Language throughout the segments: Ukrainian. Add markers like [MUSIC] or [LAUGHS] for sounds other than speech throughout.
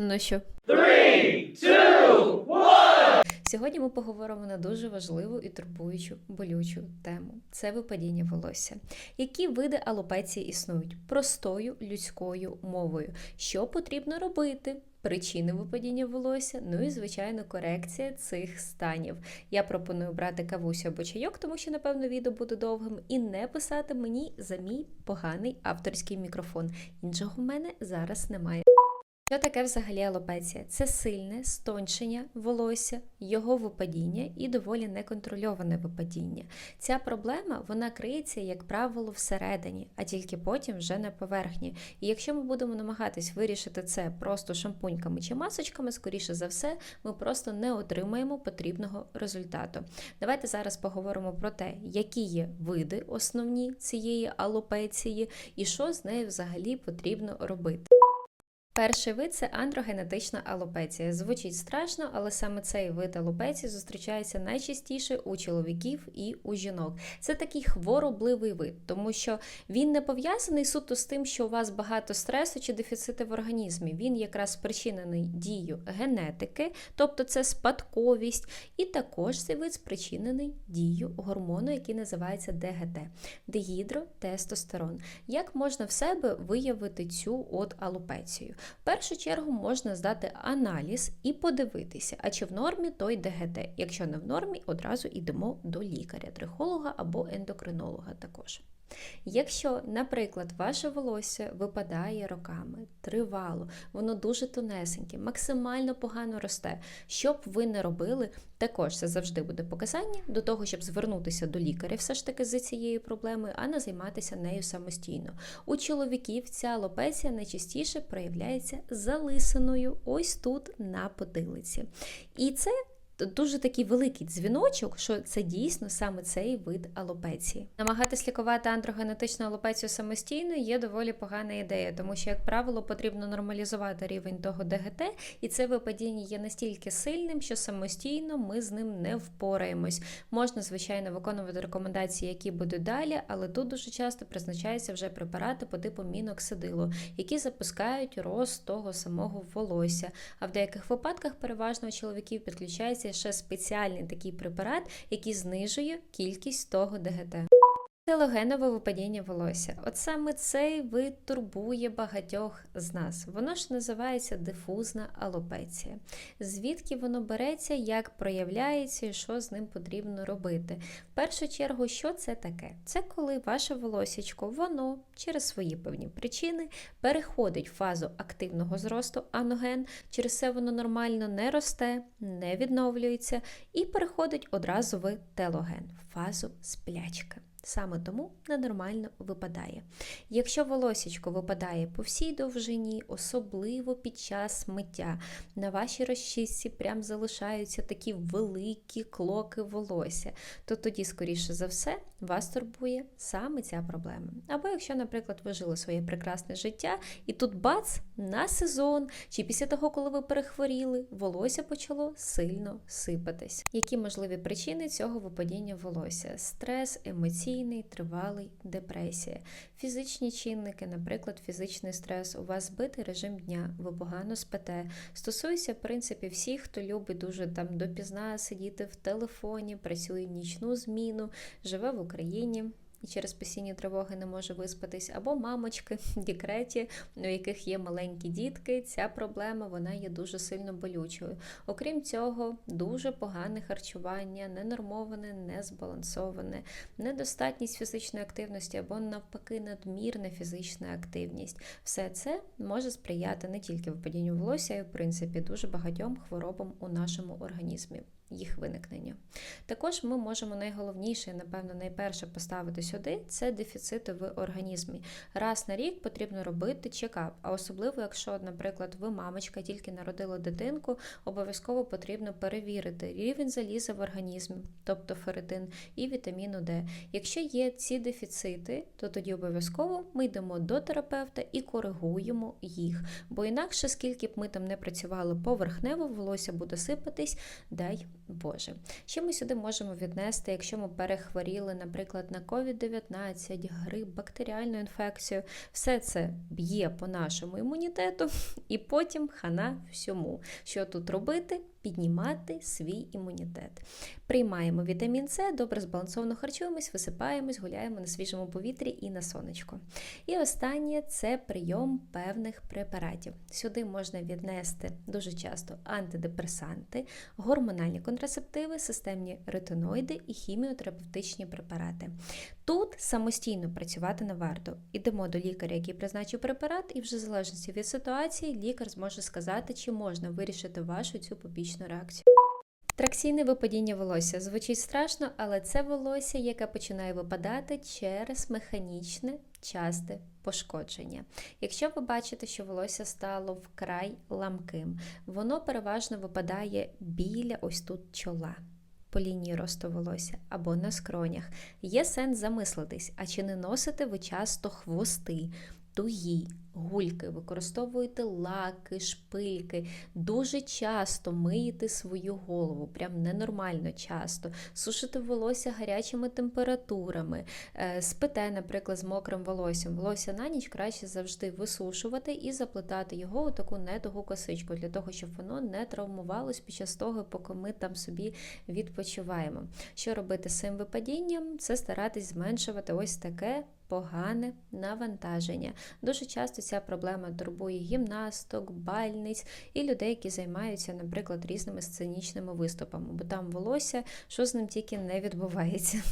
Ну що? Сьогодні ми поговоримо на дуже важливу і турбуючу болючу тему це випадіння волосся. Які види алопеції існують простою людською мовою? Що потрібно робити? Причини випадіння волосся, ну і звичайно корекція цих станів. Я пропоную брати кавусю або чайок, тому що напевно відео буде довгим, і не писати мені за мій поганий авторський мікрофон. Іншого в мене зараз немає. Що таке взагалі алопеція? Це сильне стончення волосся, його випадіння і доволі неконтрольоване випадіння. Ця проблема вона криється, як правило, всередині, а тільки потім вже на поверхні. І якщо ми будемо намагатись вирішити це просто шампуньками чи масочками, скоріше за все, ми просто не отримаємо потрібного результату. Давайте зараз поговоримо про те, які є види основні цієї алопеції і що з нею взагалі потрібно робити. Перший вид це андрогенетична алопеція. Звучить страшно, але саме цей вид алопеції зустрічається найчастіше у чоловіків і у жінок. Це такий хворобливий вид, тому що він не пов'язаний суто з тим, що у вас багато стресу чи дефіцити в організмі. Він якраз спричинений дією генетики, тобто це спадковість, і також цей вид спричинений дією гормону, який називається ДГТ дегідротестостерон. Як можна в себе виявити цю от алопецію? В першу чергу можна здати аналіз і подивитися, а чи в нормі той ДГТ. Якщо не в нормі, одразу йдемо до лікаря, трихолога або ендокринолога також. Якщо, наприклад, ваше волосся випадає роками, тривало, воно дуже тонесеньке, максимально погано росте, що б ви не робили, також це завжди буде показання до того, щоб звернутися до лікаря все ж таки з цією проблемою, а не займатися нею самостійно. У чоловіків ця алопеція найчастіше проявляється залисиною ось тут на потилиці. І це дуже такий великий дзвіночок, що це дійсно саме цей вид алопеції. Намагатись лікувати андрогенетичну алопецію самостійно є доволі погана ідея, тому що, як правило, потрібно нормалізувати рівень того ДГТ, і це випадіння є настільки сильним, що самостійно ми з ним не впораємось. Можна, звичайно, виконувати рекомендації, які будуть далі, але тут дуже часто призначаються вже препарати по типу міноксидилу, які запускають рост того самого волосся. А в деяких випадках переважно у чоловіків підключається ще спеціальний такий препарат, який знижує кількість того ДГТ. Телогенове випадіння волосся. От саме цей вид турбує багатьох з нас. Воно ж називається дифузна алопеція. Звідки воно береться, як проявляється і що з ним потрібно робити? В першу чергу, що це таке? Це коли ваше волосічко, воно через свої певні причини переходить в фазу активного зросту аноген, через це воно нормально не росте, не відновлюється і переходить одразу в телоген, в фазу сплячки. Саме тому ненормально випадає. Якщо волосічко випадає по всій довжині, особливо під час миття, на вашій розчісці прям залишаються такі великі клоки волосся, то тоді, скоріше за все, вас турбує саме ця проблема. Або якщо, наприклад, ви жили своє прекрасне життя, і тут бац, на сезон, чи після того, коли ви перехворіли, волосся почало сильно сипатись. Які можливі причини цього випадіння волосся? Стрес, емоційний, тривалий, депресія, фізичні чинники, наприклад, фізичний стрес, у вас збитий режим дня, ви погано спите. Стосується, в принципі, всіх, хто любить дуже там допізна сидіти в телефоні, працює нічну зміну, живе в Україні. І через постійні тривоги не може виспатись, або мамочки [LAUGHS] в декреті, у яких є маленькі дітки. Ця проблема вона є дуже сильно болючою. Окрім цього, дуже погане харчування, ненормоване, незбалансоване, недостатність фізичної активності або навпаки надмірна фізична активність. Все це може сприяти не тільки випадінню волосся, а й в принципі дуже багатьом хворобам у нашому організмі. Їх виникненню. Також ми можемо найголовніше, напевно, найперше поставити сюди це дефіцити в організмі. Раз на рік потрібно робити чекап, а особливо, якщо, наприклад, ви мамочка тільки народила дитинку, обов'язково потрібно перевірити рівень заліза в організмі, тобто ферритин, і вітаміну Д. Якщо є ці дефіцити, то тоді обов'язково ми йдемо до терапевта і коригуємо їх. Бо інакше, скільки б ми там не працювали поверхнево, волосся буде сипатись, дай Боже. Ще ми сюди можемо віднести, якщо ми перехворіли, наприклад, на COVID-19, грип, бактеріальну інфекцію, все це б'є по нашому імунітету, [LAUGHS] і потім хана всьому. Що тут робити? Піднімати свій імунітет. Приймаємо вітамін С, добре збалансовано харчуємось, висипаємось, гуляємо на свіжому повітрі і на сонечко. І останнє це прийом певних препаратів. Сюди можна віднести дуже часто антидепресанти, гормональні контрацептиви, системні ретиноїди і хіміотерапевтичні препарати. Тут самостійно працювати не варто. Ідемо до лікаря, який призначив препарат, і вже в залежності від ситуації лікар зможе сказати, чи можна вирішити вашу цю побічну реакцію. Траксійне випадіння волосся звучить страшно, але це волосся, яке починає випадати через механічне часте пошкодження. Якщо ви бачите, що волосся стало вкрай ламким, воно переважно випадає біля ось тут чола. По лінії росту волосся або на скронях. Є сенс замислитись, а чи не носите ви часто хвости, тугі, гульки, використовуєте лаки, шпильки, дуже часто миєте свою голову, прям ненормально часто, сушите волосся гарячими температурами, е, спите, наприклад, з мокрим волоссям. Волосся на ніч краще завжди висушувати і заплетати його у таку недовгу косичку, для того, щоб воно не травмувалось під час того, поки ми там собі відпочиваємо. Що робити з цим випадінням? Це старатись зменшувати ось таке погане навантаження. Дуже часто ця проблема турбує гімнасток, бальниць і людей, які займаються, наприклад, різними сценічними виступами, бо там волосся, що з ним тільки не відбувається.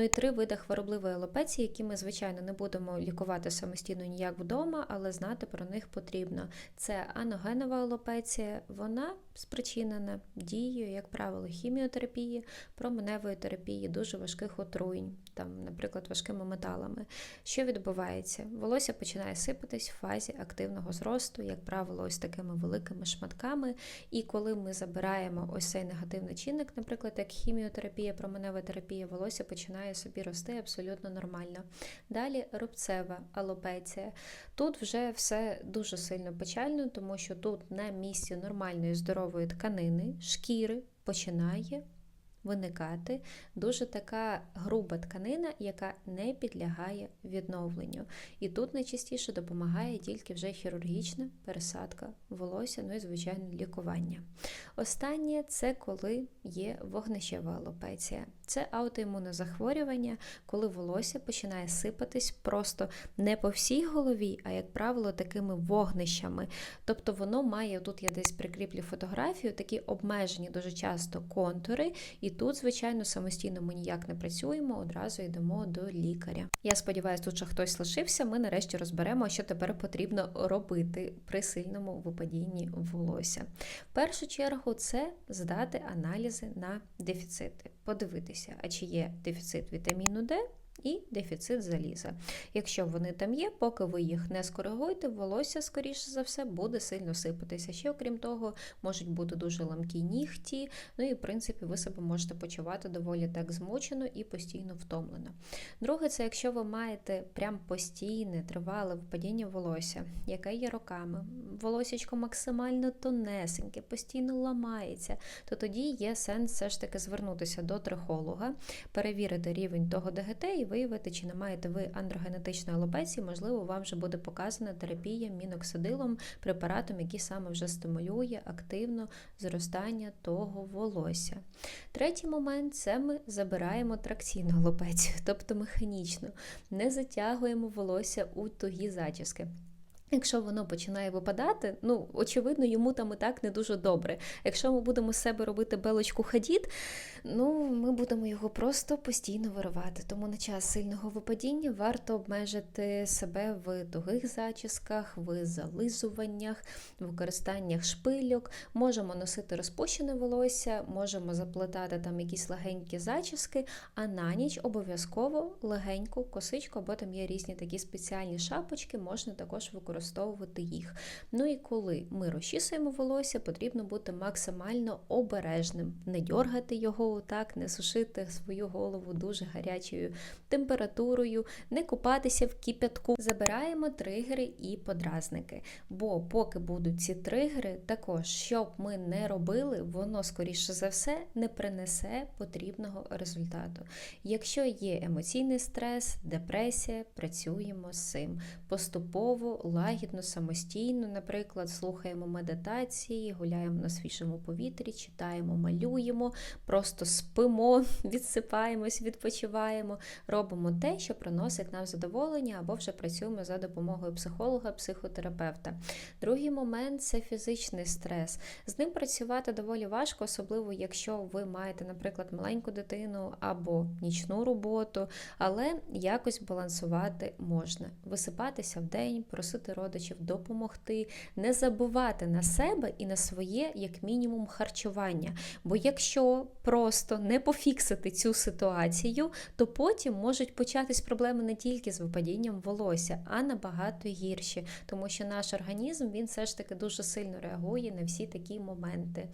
Ну і три види хворобливої алопеції, які ми, звичайно, не будемо лікувати самостійно ніяк вдома, але знати про них потрібно. Це аногенова алопеція, вона спричинена дією, як правило, хіміотерапії, променевої терапії, дуже важких отруєнь, там, наприклад, важкими металами. Що відбувається? Волосся починає сипатись в фазі активного зросту, як правило, ось такими великими шматками. І коли ми забираємо ось цей негативний чинник, наприклад, як хіміотерапія, променева терапія, волосся починає собі рости абсолютно нормально. Далі рубцева алопеція. Тут вже все дуже сильно печально, тому що тут на місці нормальної здорової тканини, шкіри починає виникати дуже така груба тканина, яка не підлягає відновленню. І тут найчастіше допомагає тільки вже хірургічна пересадка волосся, ну і звичайно лікування. Останнє це коли є вогнищева алопеція. Це аутоімунне захворювання, коли волосся починає сипатись просто не по всій голові, а, як правило, такими вогнищами. Тобто воно має, тут я десь прикріплю фотографію, такі обмежені дуже часто контури. І тут, звичайно, самостійно ми ніяк не працюємо, одразу йдемо до лікаря. Я сподіваюся, тут ще хтось лишився. Ми нарешті розберемо, що тепер потрібно робити при сильному випадінні волосся. В першу чергу це здати аналізи на дефіцити, подивитися, а чи є дефіцит вітаміну Д і дефіцит заліза. Якщо вони там є, поки ви їх не скоригуєте, волосся, скоріше за все, буде сильно сипатися. Ще, окрім того, можуть бути дуже ламкі нігті, ну і в принципі ви себе можете почувати доволі так змучено і постійно втомлено. Друге, це якщо ви маєте прям постійне, тривале випадіння волосся, яке є роками, волосечко максимально тонесеньке, постійно ламається, то тоді є сенс все ж таки звернутися до трихолога, перевірити рівень того ДГТ і виявити, чи не маєте ви андрогенетичної алопеції, можливо, вам вже буде показана терапія міноксидилом, препаратом, який саме вже стимулює активно зростання того волосся. Третій момент це ми забираємо тракційну алопецію, тобто механічно, не затягуємо волосся у тугі зачіски. Якщо воно починає випадати, ну очевидно, йому там і так не дуже добре. Якщо ми будемо з себе робити белочку хадід, ну ми будемо його просто постійно виривати. Тому на час сильного випадіння варто обмежити себе в тугих зачісках, в зализуваннях, в використаннях шпильок. Можемо носити розпущене волосся, можемо заплетати там якісь легенькі зачіски, а на ніч обов'язково легеньку косичку, або там є різні такі спеціальні шапочки, можна також використовувати використовувати їх. Ну і коли ми розчісуємо волосся, потрібно бути максимально обережним, не дьоргати його так, не сушити свою голову дуже гарячою температурою, не купатися в кипятку. Забираємо тригери і подразники. Бо поки будуть ці тригери, також щоб ми не робили, воно скоріше за все не принесе потрібного результату. Якщо є емоційний стрес, депресія, працюємо з цим поступово, лагідно, самостійно, наприклад, слухаємо медитації, гуляємо на свіжому повітрі, читаємо, малюємо, просто спимо, [LAUGHS] відсипаємось, відпочиваємо, робимо те, що приносить нам задоволення, або вже працюємо за допомогою психолога, психотерапевта. Другий момент це фізичний стрес. З ним працювати доволі важко, особливо якщо ви маєте, наприклад, маленьку дитину або нічну роботу, але якось балансувати можна. Висипатися в день, просити родичів допомогти, не забувати на себе і на своє, як мінімум, харчування. Бо якщо просто не пофіксити цю ситуацію, то потім можуть початись проблеми не тільки з випадінням волосся, а набагато гірші, тому що наш організм він все ж таки дуже сильно реагує на всі такі моменти.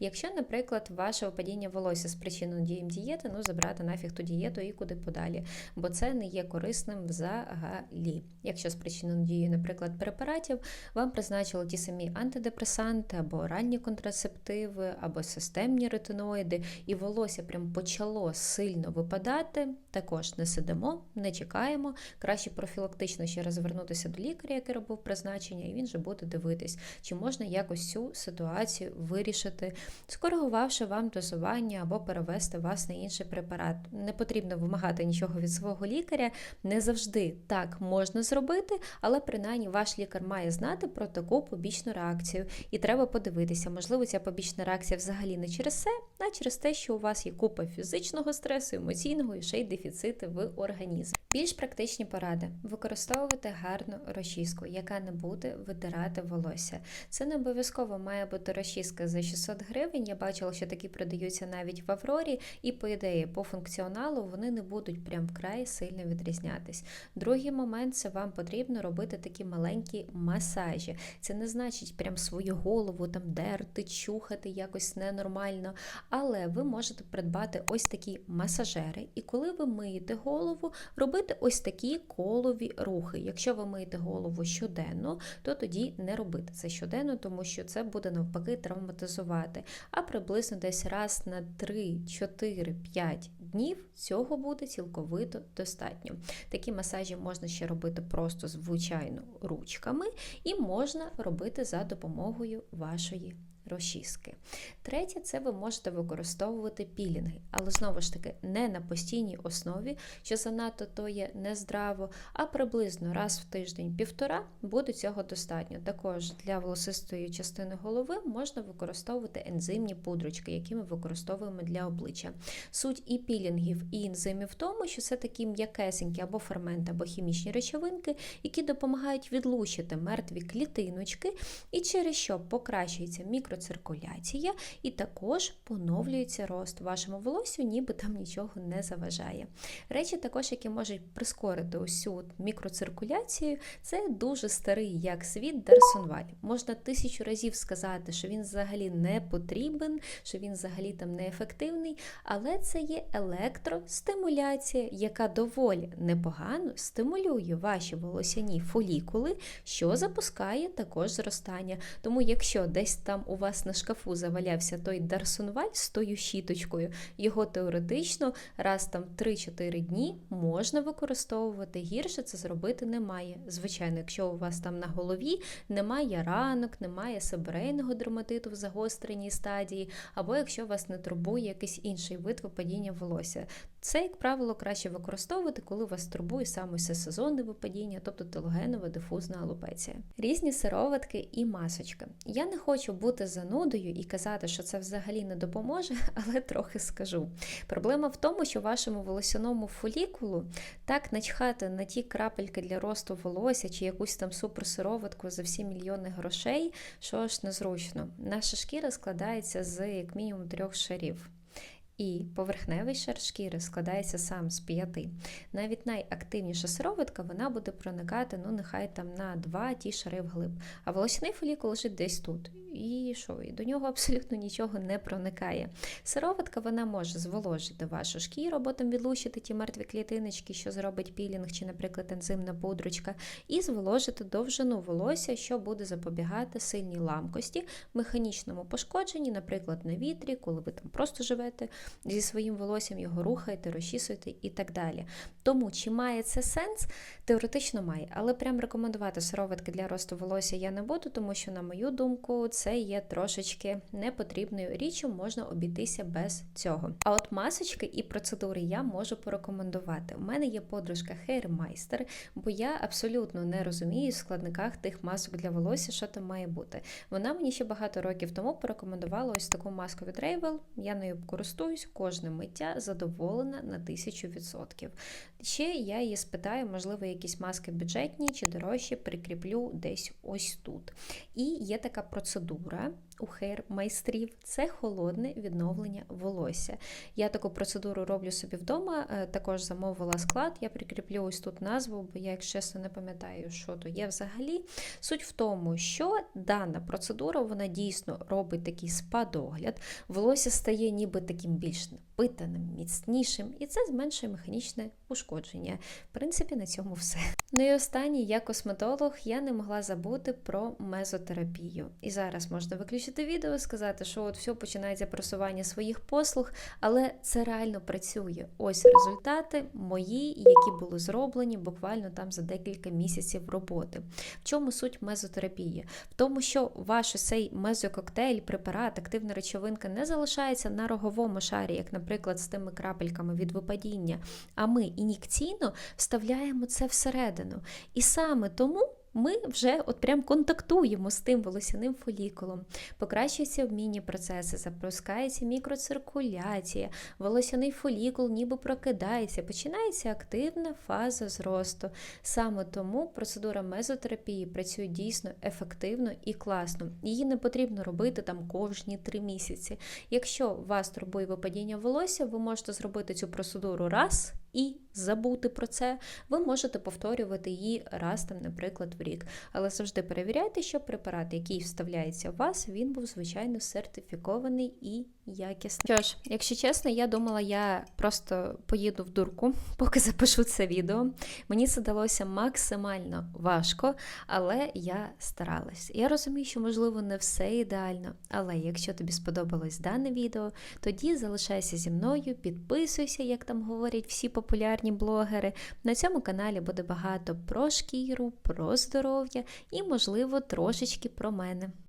Якщо, наприклад, ваше випадіння волосся спричинено дієм дієти, ну забрати нафіг ту дієту і куди подалі, бо це не є корисним взагалі. Якщо спричинено дією, наприклад, препаратів, вам призначили ті самі антидепресанти або оральні контрацептиви, або системні ретиноїди, і волосся прям почало сильно випадати, також не сидимо, не чекаємо. Краще профілактично ще раз звернутися до лікаря, який робив призначення, і він же буде дивитись, чи можна якось цю ситуацію вирішити, скоригувавши вам дозування або перевести вас на інший препарат. Не потрібно вимагати нічого від свого лікаря. Не завжди так можна зробити, але принаймні ваш лікар має знати про таку побічну реакцію. І треба подивитися, можливо, ця побічна реакція взагалі не через це, а через те, що у вас є купа фізичного стресу, емоційного і ще й дефіцити в організмі. Більш практичні поради: використовувати гарну розчіску, яка не буде витирати волосся. Це не обов'язково має бути розчіска за 600 гривень. Я бачила, що такі продаються навіть в Аврорі, і по ідеї, по функціоналу вони не будуть прям вкрай сильно відрізнятись. Другий момент це вам потрібно робити такі маленькі масажі. Це не значить прям свою голову там дерти, чухати якось ненормально. Але ви можете придбати ось такі масажери, і коли ви миєте голову, робити ось такі колові рухи. Якщо ви миєте голову щоденно, то тоді не робити це щоденно, тому що це буде навпаки травматизувати. А приблизно десь раз на 3, 4, 5 днів цього буде цілковито достатньо. Такі масажі можна ще робити просто звичайно ручками, і можна робити за допомогою вашої розчіски. Третє, це ви можете використовувати пілінги, але знову ж таки не на постійній основі, що занадто то є нездраво, а приблизно раз в тиждень-півтора буде цього достатньо. Також для волосистої частини голови можна використовувати ензимні пудрочки, які ми використовуємо для обличчя. Суть і пілінгів, і ензимів в тому, що це такі м'якесенькі або ферменти, або хімічні речовинки, які допомагають відлучити мертві клітиночки, і через що покращується мікро мікроциркуляція і також поновлюється рост. Вашому волосю, ніби там нічого не заважає. Речі, також, які можуть прискорити усю мікроциркуляцію, це дуже старий як світ Дарсонваль. Можна тисячу разів сказати, що він взагалі не потрібен, що він взагалі там неефективний, але це є електростимуляція, яка доволі непогано стимулює ваші волосяні фолікули, що запускає також зростання. Тому, якщо десь там у вас на шкафу завалявся той дарсонваль з тою щіточкою, його теоретично раз там 3-4 дні можна використовувати. Гірше це зробити немає. Звичайно, якщо у вас там на голові немає ранок, немає себрейного дерматиту в загостреній стадії, або якщо вас не турбує якийсь інший вид випадіння волосся. Це, як правило, краще використовувати, коли вас турбує саме сезонне випадіння, тобто телогенова дифузна алопеція. Різні сироватки і масочки. Я не хочу бути занудою і казати, що це взагалі не допоможе, [LAUGHS] але трохи скажу. Проблема в тому, що вашому волосяному фолікулу так начхати на ті крапельки для росту волосся чи якусь там суперсироватку за всі мільйони грошей, що ж незручно. Наша шкіра складається з як мінімум трьох шарів. І поверхневий шар шкіри складається сам з п'яти. Навіть найактивніша сироватка вона буде проникати, ну нехай там на два ті шари вглиб. А волосяний фолікул лежить десь тут. І що? І до нього абсолютно нічого не проникає. Сироватка вона може зволожити вашу шкіру, або там відлучити ті мертві клітиночки, що зробить пілінг, чи, наприклад, ензимна пудрочка, і зволожити довжину волосся, що буде запобігати сильній ламкості, механічному пошкодженні, наприклад, на вітрі, коли ви там просто живете зі своїм волоссям, його рухаєте, розчісуєте і так далі. Тому чи має це сенс? Теоретично має, але прям рекомендувати сироватки для росту волосся я не буду, тому що, на мою думку, це є трошечки непотрібною річчю, можна обійтися без цього. А от масочки і процедури я можу порекомендувати. У мене є подружка Hairmeister, бо я абсолютно не розумію в складниках тих масок для волосся, що там має бути. Вона мені ще багато років тому порекомендувала ось таку маску від Rayvel. Я нею користуюсь, кожне миття задоволена на 1000%. Ще я її спитаю, можливо, якісь маски бюджетні чи дорожчі прикріплю десь ось тут. І є така процедура у хейр-майстрів це холодне відновлення волосся. Я таку процедуру роблю собі вдома, е, також замовила склад, я прикріплю ось тут назву, бо я, якщо чесно, не пам'ятаю, що то є взагалі. Суть в тому, що дана процедура вона дійсно робить такий спа-догляд, волосся стає ніби таким більш напитаним, міцнішим, і це зменшує механічне ушкодження. В принципі, на цьому все. Ну і останнє, я косметолог, я не могла забути про мезотерапію. І зараз можна виключити відео, сказати, що от все починається просування своїх послуг, але це реально працює. Ось результати мої, які були зроблені буквально там за декілька місяців роботи. В чому суть мезотерапії? В тому, що ваш цей мезококтейль, препарат, активна речовинка не залишається на роговому шарі, як, наприклад, з тими крапельками від випадіння. А ми ін'єкційно вставляємо це всередину. І саме тому. Ми вже от прям контактуємо з тим волосяним фолікулом, покращуються обмінні процеси, запускається мікроциркуляція, волосяний фолікул ніби прокидається, починається активна фаза зросту. Саме тому процедура мезотерапії працює дійсно ефективно і класно. Її не потрібно робити там кожні три місяці. Якщо вас турбує випадіння волосся, ви можете зробити цю процедуру раз і забути про це. Ви можете повторювати її раз там, наприклад, в рік. Але завжди перевіряйте, що препарат, який вставляється в вас, він був звичайно сертифікований і якісний. Що ж, якщо чесно, я думала, я просто поїду в дурку, [LAUGHS] поки запишу це відео. Мені це далося максимально важко, але я старалась. Я розумію, що можливо не все ідеально, але якщо тобі сподобалось дане відео, тоді залишайся зі мною, підписуйся, як там говорять всі популярні блогери. На цьому каналі буде багато про шкіру, про здоров'я і, можливо, трошечки про мене.